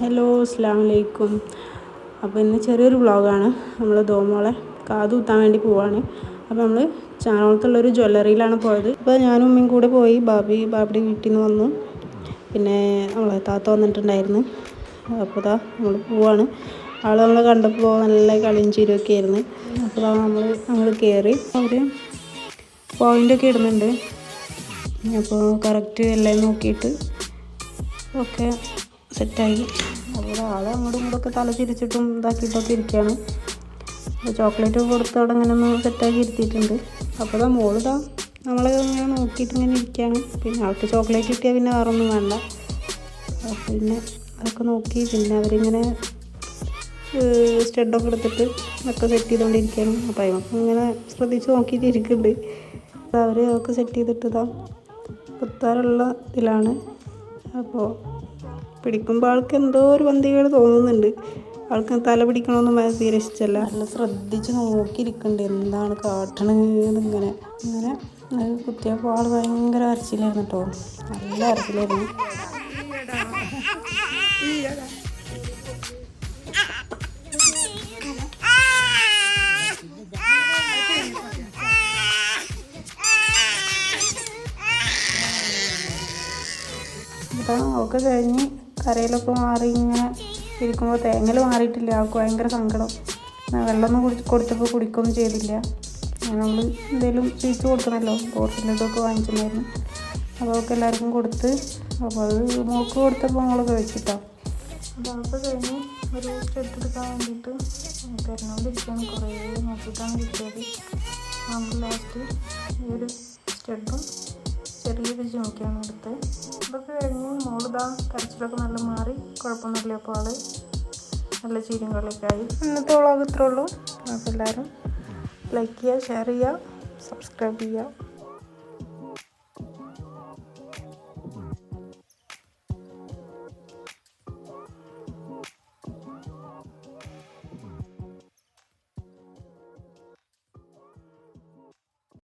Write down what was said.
Hello അസ്സാം വലൈക്കും അപ്പോൾ ഇന്ന് ചെറിയൊരു വ്ളോഗാണ്. നമ്മൾ ദോമോളെ കാത് കുത്താൻ വേണ്ടി പോവാണ്. അപ്പോൾ നമ്മൾ ചാണകത്തുള്ളൊരു ജ്വല്ലറിയിലാണ് പോയത്. അപ്പോൾ ഞാനും ഉമ്മയും കൂടെ പോയി. ബാബി ബാബിയുടെ വീട്ടിൽ നിന്ന് വന്നു. പിന്നെ നമ്മളെ താത്ത വന്നിട്ടുണ്ടായിരുന്നു. അപ്പോൾ ഇതാ നമ്മൾ പോവാണ്. ആൾ നമ്മൾ കണ്ടപ്പോൾ നല്ല കളിയും ചിരിയൊക്കെ ആയിരുന്നു. അപ്പോൾ നമ്മൾ നമ്മൾ കയറി അവർ പോയിന്റൊക്കെ ഇടുന്നുണ്ട്. അപ്പോൾ കറക്റ്റ് എല്ലാം നോക്കിയിട്ട് ഒക്കെ സെറ്റായി അപ്പോൾ ആൾ അങ്ങോട്ടും ഇങ്ങോട്ടൊക്കെ തല തിരിച്ചിട്ടും ഇതാക്കിയിട്ടൊക്കെ ഇരിക്കുകയാണ്. ചോക്ലേറ്റ് കൊടുത്ത് അവിടെ ഇങ്ങനെ ഒന്ന് സെറ്റാക്കി ഇരുത്തിയിട്ടുണ്ട്. അപ്പോൾ ഇതാ മോളിതാ നമ്മളെ ഇങ്ങനെ നോക്കിയിട്ട് ഇങ്ങനെ ഇരിക്കുകയാണ്. പിന്നെ ആൾക്ക് ചോക്ലേറ്റ് കിട്ടിയാൽ പിന്നെ വേറൊന്നും വേണ്ട. അപ്പോൾ പിന്നെ അതൊക്കെ നോക്കി പിന്നെ അവരിങ്ങനെ സ്റ്റെഡൊക്കെ എടുത്തിട്ട് ഒക്കെ സെറ്റ് ചെയ്തുകൊണ്ടിരിക്കുകയാണ്. അപ്പോൾ അതിനൊക്കെ ഇങ്ങനെ ശ്രദ്ധിച്ച് നോക്കിയിട്ട് ഇരിക്കുന്നുണ്ട്. അവർ അതൊക്കെ സെറ്റ് ചെയ്തിട്ട് ഇതാ കുത്താറുള്ള ഇതിലാണ്. അപ്പോൾ പിടിക്കുമ്പോൾ ആൾക്ക് എന്തോ ഒരു പന്തികേട് തോന്നുന്നുണ്ട്. ആൾക്ക് തല പിടിക്കണമെന്നും തീരെ ഇഷ്ടമല്ല നല്ല ശ്രദ്ധിച്ച് നോക്കിയിരിക്കുന്നുണ്ട് എന്താണ് കാട്ടണത് ഇങ്ങനെ. ഇങ്ങനെ കുത്തിയപ്പോൾ ആൾ ഭയങ്കര അരച്ചിലായിരുന്നു കേട്ടോ. നല്ല അരച്ചിലായിരുന്നു. അപ്പം ഒക്കെ കഴിഞ്ഞ് കരയിലൊക്കെ മാറി ഇങ്ങനെ ഇരിക്കുമ്പോൾ തേങ്ങൽ മാറിയിട്ടില്ല. ആൾക്ക് ഭയങ്കര സങ്കടം. വെള്ളം വെള്ളമൊന്നും കുടി കൊടുത്തപ്പോൾ കുടിക്കുകയൊന്നും ചെയ്തില്ല. നമ്മൾ എന്തെങ്കിലും തിരിച്ച് കൊടുക്കണമല്ലോ ബോട്ടിലൊക്കെ വാങ്ങിച്ചിട്ടുണ്ടായിരുന്നു അപ്പോൾ അവൾക്ക് എല്ലാവർക്കും കൊടുത്ത് അപ്പോൾ അത് മോക്ക് കൊടുത്തപ്പോൾ നമ്മളൊക്കെ വെച്ചിട്ടോ. അപ്പോൾ അവൾക്ക് കഴിഞ്ഞ് ഒരു എടുക്കാൻ വേണ്ടിയിട്ട് തരണോണ്ടിരിക്കുകയാണ് കുറേ നോക്കിയിട്ടാണ് കിട്ടിയത്. നമ്മൾ ലാസ്റ്റ് ഈ ഒരു സ്റ്റെഡും ചെറിയൊരു ജിമിക്കാണ് എടുത്ത് അതൊക്കെ കഴിഞ്ഞ് മോളിതാ കരച്ചിലൊക്കെ നല്ല മാറി കുഴപ്പമൊന്നുമില്ല. അപ്പോൾ ആൾ നല്ല ചീരും കളിയൊക്കെ ആയി. ഇന്നത്തെ വ്ളോഗ് ഇത്രേ ഉള്ളൂ. അപ്പോൾ എല്ലാവരും ലൈക്ക് ചെയ്യുക ഷെയർ ചെയ്യുക സബ്സ്ക്രൈബ് ചെയ്യുക.